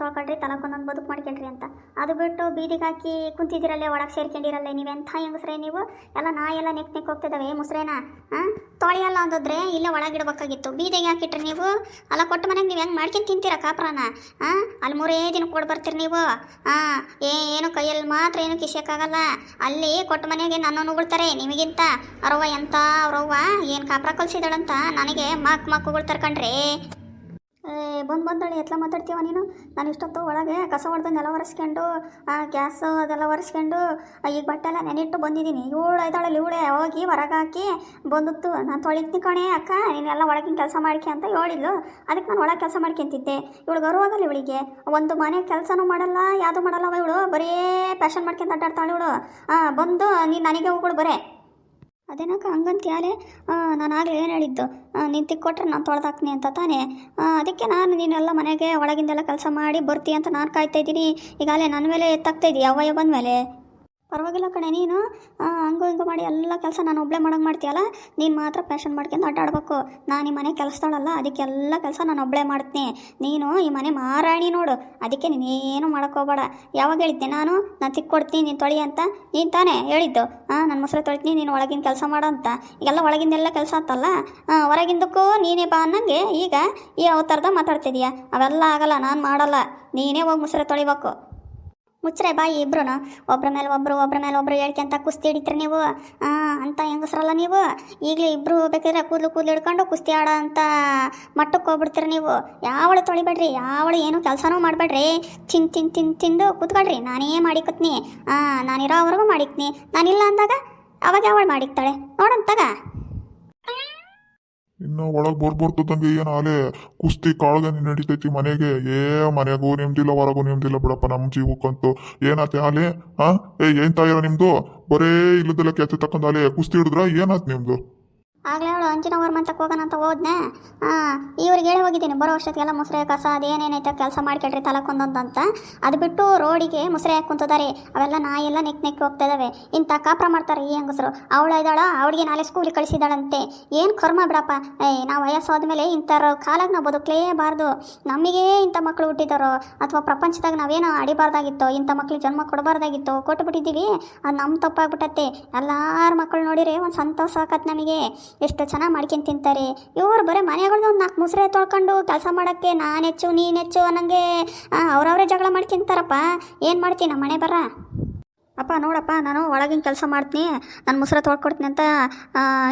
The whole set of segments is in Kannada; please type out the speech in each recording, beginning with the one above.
ತೊಳ್ಕೊಳ್ರಿ ತಲಕೊಂದೊಂದು ಬದುಕು ಮಾಡ್ಕೊಳ್ರಿ ಅಂತ. ಅದು ಬಿಟ್ಟು ಬೀದಿಗೆ ಹಾಕಿ ಕುಂತಿದ್ದೀರಲ್ಲೇ, ಒಳಗೆ ಸೇರ್ಕೊಂಡಿರಲ್ಲೇ ನೀವೆಂಥ ಹೆಂಗಸ್ರೇ ನೀವು? ಎಲ್ಲ ನಾಯೆಲ್ಲ ನೆಕ್ ನೆಕ್ ಹೋಗ್ತಿದ್ದಾವೆ ಮುಸ್ರೇನ? ಹಾಂ ತೊಳೆಯಲ್ಲ ಅಂದಿದ್ರೆ ಇಲ್ಲೇ ಒಳಗಿಡ್ಬೇಕಾಗಿತ್ತು. ಬೀದಿಗೆ ಹಾಕಿಟ್ರಿ ನೀವು? ಅಲ್ಲ, ಕೊಟ್ಟು ಮನೆಗೆ ನೀವು ಹೆಂಗೆ ಮಾಡ್ಕೊಂಡು ತಿಂತೀರ ಕಾಪ್ರಾನ? ಹಾಂ ಅಲ್ಲಿ ಮೂರೇ ದಿನ ಕೊಡ್ ಬರ್ತೀರಿ ನೀವು? ಹಾಂ ಏನು ಕೈಯಲ್ಲಿ ಮಾತ್ರ ಏನು ಕಿಸಿಯಕ್ಕಾಗಲ್ಲ ಅಲ್ಲಿ ಕೊಟ್ಟ ಮನೆಗೆ ನನ್ನನ್ನು ಉಗುಳ್ತಾರೆ ನಿಮಗಿಂತ. ಅವ್ರವ್ವ ಎಂತ ಅವ್ರವ್ವ, ಏನು ಕಾಪ್ರ ಕಲ್ಸಿದಾಳಂತ ನನಗೆ ಮಕ್ ಮಕ್ ಉಗುಳ್ತಾರೆ ಬಂದು ಬಂದಳಿ ಎತ್ಲ ಮಾತಾಡ್ತೀವ ನೀನು? ನಾನು ಇಷ್ಟೊತ್ತು ಒಳಗೆ ಕಸ ಹೊಡೆದು ನೆಲ ಒರೆಸ್ಕೊಂಡು ಗ್ಯಾಸ್ ಅದೆಲ್ಲ ಒರೆಸ್ಕೊಂಡು ಈಗ ಬಟ್ಟೆ ಎಲ್ಲ ನೆನಿಟ್ಟು ಬಂದಿದ್ದೀನಿ. ಇವಳು ಐದಾಳು ಇವಳೆ, ಹೋಗಿ ಹೊರಗೆ ಹಾಕಿ ಬಂದಿತ್ತು ನಾನು ತೊಳಿತೀನಿ ಕಣೆ ಅಕ್ಕ, ನೀನೆಲ್ಲ ಒಳಗಿನ ಕೆಲಸ ಮಾಡ್ಕೆ ಅಂತ ಹೇಳಿದ್ಲು. ಅದಕ್ಕೆ ನಾನು ಒಳಗೆ ಕೆಲಸ ಮಾಡ್ಕೊಂತಿದ್ದೆ ಇವಳು ಗೌರವಾಗಲ್ಲ ಇವಳಿಗೆ. ಒಂದು ಮನೆ ಕೆಲಸನೂ ಮಾಡಲ್ಲ, ಯಾವುದು ಮಾಡಲ್ಲವ ಇವಳು. ಬರೀ ಪ್ಯಾಷನ್ ಮಾಡ್ಕೊಂತ ಅಡ್ಡಾಡ್ತಾಳೆ ಇವಳು. ಬಂದು ನೀನು ನನಗೆ ಹೋಗ್ಬಿಡು, ಬರೇ. ಅದೇನಕ್ಕ ಹಂಗಂತ್ಯಾಲೆ ನಾನು ಆಗಲೇ ಏನು ಹೇಳಿದ್ದು? ನೀನು ತಿಕ್ಕೊಟ್ರೆ ನಾನು ತೊಳೆದಾಕ್ತೀನಿ ಅಂತ ತಾನೇ? ಅದಕ್ಕೆ ನಾನು ನೀನೆಲ್ಲ ಮನೆಗೆ ಒಳಗಿಂದೆಲ್ಲ ಕೆಲಸ ಮಾಡಿ ಬರ್ತೀಯ ಅಂತ ನಾನು ಕಾಯ್ತಾ ಇದ್ದೀನಿ. ಈಗಾಗಲೇ ನನ್ನ ಮೇಲೆ ಎತ್ತಾಗ್ತಾ ಇದೀಯ ಬಂದ ಬಂದಮೇಲೆ ಪರವಾಗಿಲ್ಲ ಕಣೆ, ನೀನು ಅಂಗೋ ಹಂಗು ಹಿಂಗು ಮಾಡಿ ಎಲ್ಲ ಕೆಲಸ ನಾನು ಒಬ್ಬಳೇ ಮಾಡೋಂಗೆ ಮಾಡ್ತೀಯಲ್ಲ, ನೀನು ಮಾತ್ರ ಪ್ಯಾಷನ್ ಮಾಡ್ಕೊಂಡು ಅಡ್ಡಾಡ್ಬೇಕು. ನಾನು ಈ ಮನೆ ಕೆಲಸದಳಲ್ಲ, ಅದಕ್ಕೆಲ್ಲ ಕೆಲಸ ನಾನು ಒಬ್ಬಳೇ ಮಾಡ್ತೀನಿ. ನೀನು ಈ ಮನೆ ಮಾರಾಣಿ ನೋಡು, ಅದಕ್ಕೆ ನೀನೇನು ಹೋಗ್ಬೇಡ. ಯಾವಾಗ ಹೇಳಿದ್ದೆ ನಾನು ನಾನು ತಿಕ್ಕೊಡ್ತೀನಿ ನೀನು ತೊಳಿ ಅಂತ? ನೀನು ತಾನೇ ಹೇಳಿದ್ದು. ಹಾಂ ನನ್ನ ಮೊಸರು ತೊಳಿತೀನಿ, ನೀನು ಒಳಗಿನ ಕೆಲಸ ಮಾಡು ಅಂತ. ಈಗೆಲ್ಲ ಒಳಗಿಂದೆಲ್ಲ ಕೆಲಸ ಅಂತಲ್ಲ ಹೊರಗಿಂದಕ್ಕೂ ನೀನೇ ಬಾ ಅನ್ನಂಗೆ ಈಗ ಈ ಅವತಾರದ ಮಾತಾಡ್ತಿದೀಯ. ಅವೆಲ್ಲ ಆಗಲ್ಲ, ನಾನು ಮಾಡಲ್ಲ. ನೀನೇ ಹೋಗಿ ಮೊಸರು ತೊಳಿಬೇಕು. ಮುಚ್ಚ್ರೆ ಬಾಯಿ ಇಬ್ರು ಒಬ್ರ ಮೇಲೆ ಒಬ್ರು, ಒಬ್ರ ಮೇಲೆ ಒಬ್ರು ಅಂತ ಕುಸ್ತಿ ಹಿಡಿತ್ರಿ ನೀವು? ಅಂತ ಹೆಂಗಸ್ರಲ್ಲ ನೀವು? ಈಗಲೇ ಇಬ್ರು ಬೇಕಿದ್ರೆ ಕೂದಲು ಕೂದಲು ಹಿಡ್ಕೊಂಡು ಕುಸ್ತಿ ಆಡೋ ಅಂತ ಮಟ್ಟಕ್ಕೆ ಹೋಗ್ಬಿಡ್ತೀರಿ ನೀವು. ಯಾವಳು ತೊಳಿಬೇಡ್ರಿ, ಯಾವಳು ಏನು ಕೆಲಸನೂ ಮಾಡಬೇಡ್ರಿ. ತಿನ್ ತಿನ್ ತಿನ್ ತಿಂದು ಕೂತ್ಕೊಳ್ರಿ. ನಾನೇ ಮಾಡಿಕತ್ನಿ. ಹಾಂ ನಾನಿರೋವರೆಗೂ ಮಾಡಿಕ್ತೀನಿ. ನಾನಿಲ್ಲ ಅಂದಾಗ ಅವಾಗ ಯಾವಳು ಮಾಡಿಕ್ತಾಳೆ? ನೋಡಂತಾಗ ಇನ್ನು ಒಳಗೆ ಬರ್ಬರ್ತದಂಗೆ ಏನು ಆಲೆ ಕುಸ್ತಿ ಕಾಳ್ಗನಿ ನಡೀತೈತಿ ಮನೆಗೆ. ಏ, ಮನೆಗೂ ನೆಮ್ಮದಿಲ್ಲ ಹೊರಗೂ ನೆಮ್ಮದಿಲ್ಲ ಬಿಡಪ್ಪ ನಮ್ಮ ಜೀವಕ್ಕಂತೂ. ಏನಾತೆ ಆಲೆ ಹಾ ಏ, ಏನ್ ತಾಯಿರೋ ನಿಮ್ದು? ಬರೇ ಇಲ್ಲದೆಲ್ಲ ಕೆತ್ತ ಆಲೆ ಕುಸ್ತಿ ಹಿಡಿದ್ರ? ಏನಾತ್ ನಿಮ್ದು? ಆಗಲೇ ಅವಳು ಅಂಚಿನವ್ರ ಮಂತಕ್ಕೆ ಹೋಗೋಣ ಅಂತ ಹೋದ್ನೆ. ಇವ್ರಿಗೆ ಹೇಳಿ ಹೋಗಿದ್ದೀನಿ, ಬರೋ ವರ್ಷಕ್ಕೆಲ್ಲ ಮೊಸರೆ ಕಸ ಅದೇನೇನೈತೆ ಕೆಲಸ ಮಾಡ್ಕೊಳ್ರಿ ತಲಕೊಂದೊಂದು ಅಂತ ಅದು ಬಿಟ್ಟು ರೋಡಿಗೆ ಮೊಸರೆ ಹಾಕಿ ಕುಂತಿದ್ದಾರೆ ಅವೆಲ್ಲ ನಾಯೆಲ್ಲ ನೆಕ್ ನೆಕ್ಕಿ ಹೋಗ್ತಾ ಇದಾವೆ. ಇಂಥ ಕಾಪ್ರ ಮಾಡ್ತಾರೆ ಈ ಹೆಂಗಸರು. ಅವಳ ಇದ್ದಾಳ ಅವಳಿಗೆ ನಾಳೆ ಸ್ಕೂಲಿಗೆ ಕಳಿಸಿದಾಳಂತೆ. ಏನು ಕರ್ಮ ಬಿಡಪ್ಪ? ಏಯ್ ನಾವು ವಯಸ್ಸಾದ್ಮೇಲೆ ಇಂಥರ ಕಾಲಾಗ ನಾವು ಬದುಕಲೇಬಾರ್ದು. ನಮಗೆ ಇಂಥ ಮಕ್ಕಳು ಹುಟ್ಟಿದಾರೋ? ಅಥವಾ ಪ್ರಪಂಚದಾಗ ನಾವೇನೋ ಅಡಿಬಾರ್ದಾಗಿತ್ತೋ ಇಂಥ ಮಕ್ಳಿಗೆ ಜನ್ಮ ಕೊಡಬಾರ್ದಾಗಿತ್ತು? ಕೊಟ್ಟುಬಿಟ್ಟಿದ್ದೀವಿ ಅದು ನಮ್ಮ ತಪ್ಪಾಗ್ಬಿಟ್ಟತ್ತೆ. ಎಲ್ಲಾರ ಮಕ್ಕಳು ನೋಡಿರಿ ಒಂದು ಸಂತೋಷ ಆಕತ್ ನಮಗೆ. ಎಷ್ಟು ಚೆನ್ನಾಗಿ ಮಾಡ್ಕೊಂಡು ತಿಂತಾರೆ. ಇವರು ಬರೀ ಮನೆಗಳ್ದು ಒಂದು ನಾಲ್ಕು ಮುಸ್ರೆ ತೊಳ್ಕೊಂಡು ಕೆಲಸ ಮಾಡೋಕ್ಕೆ ನಾನು ಹೆಚ್ಚು, ನೀನು ಹೆಚ್ಚು ಅನ್ನಂಗೆ ಅವ್ರವ್ರೇ ಜಗಳ ಮಾಡ್ಕೊಂತಾರಪ್ಪ. ಏನು ಮಾಡ್ತೀನಿ ನಮ್ಮ ಮನೆ ಬರ ಅಪ್ಪ, ನೋಡಪ್ಪ, ನಾನು ಒಳಗಿನ ಕೆಲಸ ಮಾಡ್ತೀನಿ, ನಾನು ಮುಸ್ರೆ ತೊಳ್ಕೊಡ್ತೀನಿ ಅಂತ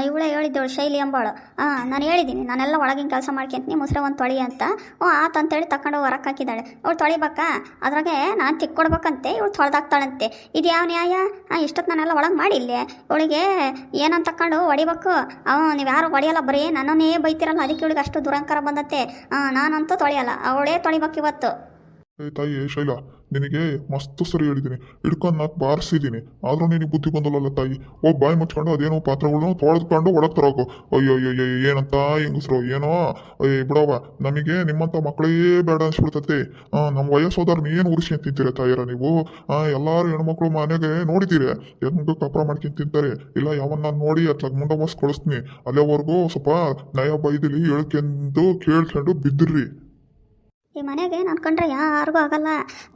ಇವಳೇ ಹೇಳಿದ್ದವಳು ಶೈಲಿ ಎಂಬಾಳು ನಾನು ಹೇಳಿದ್ದೀನಿ ನಾನೆಲ್ಲ ಒಳಗಿನ ಕೆಲಸ ಮಾಡ್ಕೊಂತೀನಿ, ಮುಸ್ರೆ ಒಂದು ತೊಳಿ ಅಂತ. ಓ ಆತ ಅಂತೇಳಿ ತಗೊಂಡು ಹೊರಕ್ಕೆ ಹಾಕಿದ್ದಾಳೆ. ಅವಳು ತೊಳಿಬೇಕ? ಅದ್ರಾಗೆ ನಾನು ತಿಕ್ಕೊಡ್ಬೇಕಂತೆ, ಇವಳು ತೊಳೆದಾಗ್ತಾಳಂತೆ ಇದು ಯಾವ ನ್ಯಾಯ? ಹಾಂ ಇಷ್ಟೊತ್ತು ನಾನೆಲ್ಲ ಒಳಗೆ ಮಾಡಿಲ್ಲೇ? ಇವಳಿಗೆ ಏನಂತ ತಕೊಂಡು ಹೊಡಿಬೇಕು? ಅವ, ನೀವು ಯಾರು ಹೊಡೆಯಲ್ಲ ಬರೀ, ನನ್ನನ್ನೇ ಬೈತಿರಲ್ಲ, ಅದಕ್ಕೆ ಇವಳಿಗೆ ಅಷ್ಟು ದುರಂಕಾರ ಬಂದತ್ತೆ. ಹಾಂ ನಾನಂತೂ ತೊಳೆಯಲ್ಲ, ಅವಳೇ ತೊಳಿಬೇಕು ಇವತ್ತು. ಏ ತಾಯಿ ಶೈಲ, ನಿನಗೆ ಮಸ್ತ್ ಸರಿ ಹೇಳಿದ್ದೀನಿ. ಹಿಡ್ಕೊಂಡು ನಾಲ್ಕು ಬಾರಿಸಿದ್ದೀನಿ. ಆದ್ರೂ ನೀನು ಬುದ್ಧಿ ಬಂದಲ್ಲ ತಾಯಿ? ಓ, ಬಾಯಿ ಮುಚ್ಕೊಂಡು ಅದೇನೋ ಪಾತ್ರಗಳನ್ನ ತೊಳೆದ್ಕೊಂಡು ಒಳಗೆ ತರೋಕು. ಅಯ್ಯೋ ಅಯ್ಯೋ ಏನಂತ ಹೆಂಗಸ್ರು, ಏನೋ? ಅಯ್ಯ ಬಿಡವ ನಮಗೆ ನಿಮ್ಮಂಥ ಮಕ್ಕಳೇ ಬೇಡ ಅನ್ಸ್ಬಿಡ್ತತೆ. ನಮ್ಮ ವಯಸ್ಸೋದವ್ರನ್ನ ಏನು ಉರಿಸಿ ತಿಂತೀರ ತಾಯಿರ ನೀವು? ಎಲ್ಲಾರು ಹೆಣ್ಮಕ್ಳು ಮನೆಗೆ ನೋಡಿದ್ದೀರಿ ಹೆಂಗೆ ಕಪ್ರ ಮಾಡ್ಕೊಂಡ್ ತಿಂತಾರೆ. ಇಲ್ಲ, ಯಾವನ್ನ ನೋಡಿ ಅತ್ಲಾಗ ಮುಂಡ ಬಸ್ ಕಳಿಸ್ತೀನಿ ಅಲ್ಲಿವರೆಗೂ ಸ್ವಲ್ಪ ನಯ ಬೈದಿಲಿ ಹೇಳ್ಕೆಂದು ಕೇಳ್ಕೊಂಡು ಬಿದ್ದಿರ್ರಿ. ಈ ಮನೆಗೆ ನಾನು ಕಂಡ್ರೆ ಯಾರಿಗೂ ಆಗಲ್ಲ.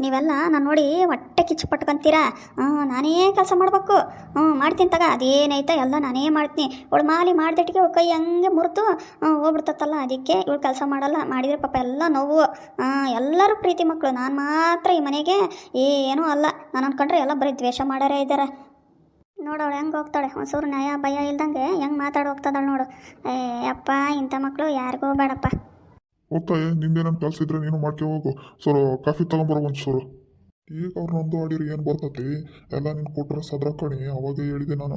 ನೀವೆಲ್ಲ ನಾನು ನೋಡಿ ಹೊಟ್ಟೆ ಕಿಚ್ಚು ಪಟ್ಕೊಂತೀರಾ? ಹ್ಞೂ ನಾನೇ ಕೆಲಸ ಮಾಡಬೇಕು. ಹ್ಞೂ ಮಾಡ್ತೀನಿ ತಗ. ಅದೇನೈತೆ? ಎಲ್ಲ ನಾನೇ ಮಾಡ್ತೀನಿ. ಇವಳು ಮಾಲಿ ಮಾಡ್ದಿಟ್ಟಿಗೆ ಇವಳು ಕೈ ಹಂಗೆ ಮುರಿದು ಹೋಗ್ಬಿಡ್ತತ್ತಲ್ಲ. ಅದಕ್ಕೆ ಇವಳು ಕೆಲಸ ಮಾಡಲ್ಲ. ಮಾಡಿದರೆ ಪಾಪ ಎಲ್ಲ ನೋವು. ಎಲ್ಲರೂ ಪ್ರೀತಿ ಮಕ್ಕಳು ನಾನು ಮಾತ್ರ ಈ ಮನೆಗೆ ಏನೂ ಅಲ್ಲ. ನಾನು ಅಂದ್ಕೊಂಡ್ರೆ ಎಲ್ಲ ಬರೀ ದ್ವೇಷ ಮಾಡಾರೇ ಇದ್ದಾರೆ ನೋಡವಳು ಹೆಂಗೆ ಹೋಗ್ತಾಳೆ. ಒಂಚೂರು ನ್ಯಾಯ ಭಯ ಇಲ್ದಂಗೆ ಹೆಂಗೆ ಮಾತಾಡಿ ಹೋಗ್ತದಾಳೆ ನೋಡು. ಏ, ಅಪ್ಪ, ಇಂಥ ಮಕ್ಕಳು ಯಾರಿಗೂ ಬೇಡಪ್ಪ. ಹೋಗ್ತಾಯ ನಿಂದೇನೇನು ಕೆಲಸ ಇದ್ರೆ ನೀನು ಮಾಡ್ಕೋ, ಹೋಗು. ಸರ್, ಕಾಫಿ ತಗೊಂಬರೋ ಒಂದು ಸರ್. ಈಗ ಅವ್ರು ನೊಂದು ಆಡಿರಿ ಏನು ಬರ್ತತಿ? ಎಲ್ಲ ನೀನು ಕೊಟ್ರೆ ಸದ್ರಕಣಿ ಅವಾಗೇ ಹೇಳಿದೆ ನಾನು.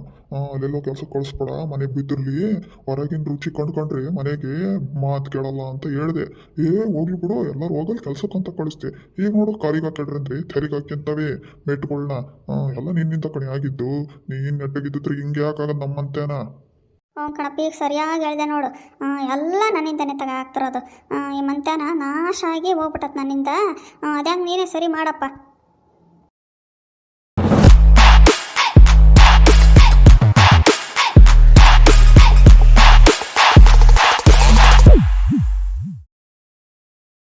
ಅಲ್ಲೆಲ್ಲೋ ಕೆಲಸ ಕಳಿಸ್ಬೇಡ. ಮನೆಗೆ ಬಿದ್ದಿರಲಿ. ಹೊರಗಿನ ರುಚಿ ಕಂಡ್ಕೊಂಡ್ರಿ ಮನೆಗೆ ಮಾತು ಕೇಳಲ್ಲ ಅಂತ ಹೇಳಿದೆ. ಏ, ಹೋಗ್ಲಿ ಬಿಡು. ಎಲ್ಲರೂ ಹೋಗಲ್ ಕೆಲಸಕ್ಕಂತ ಕಳಿಸ್ತೆ ಈಗ ನೋಡು ಕಾರಿಗೆ ಅಂದ್ರಿ ತೆರಿಗೆ ಹಾಕ್ಯಂತವೇ ಮೆಟ್ಗಳನ್ನ ಎಲ್ಲ ನಿನ್ನಿಂದ ಕಣಿ ಆಗಿದ್ದು. ನೀನು ನೆಟ್ಟಗಿದ್ದಿದ್ರೆ ಹಿಂಗೆ ಹಾಕಾಗ ನಮ್ಮಂತೇನ? ಹ್ಞೂ ಕಣಪ್ಪ, ಈಗ ಸರಿಯಾಗಿ ಹೇಳಿದೆ ನೋಡು. ಎಲ್ಲ ನನ್ನಿಂದನೇ ತಗ ಆಗ್ತಿರೋದು. ಈ ಮಂತ್ಯಾನ ನಾಶ ಆಗಿ ಹೋಗ್ಬಿಟ್ಟತ್ ನನ್ನಿಂದ. ಅದ್ಯಾಂಗೆ ನೀನೇ ಸರಿ ಮಾಡಪ್ಪ?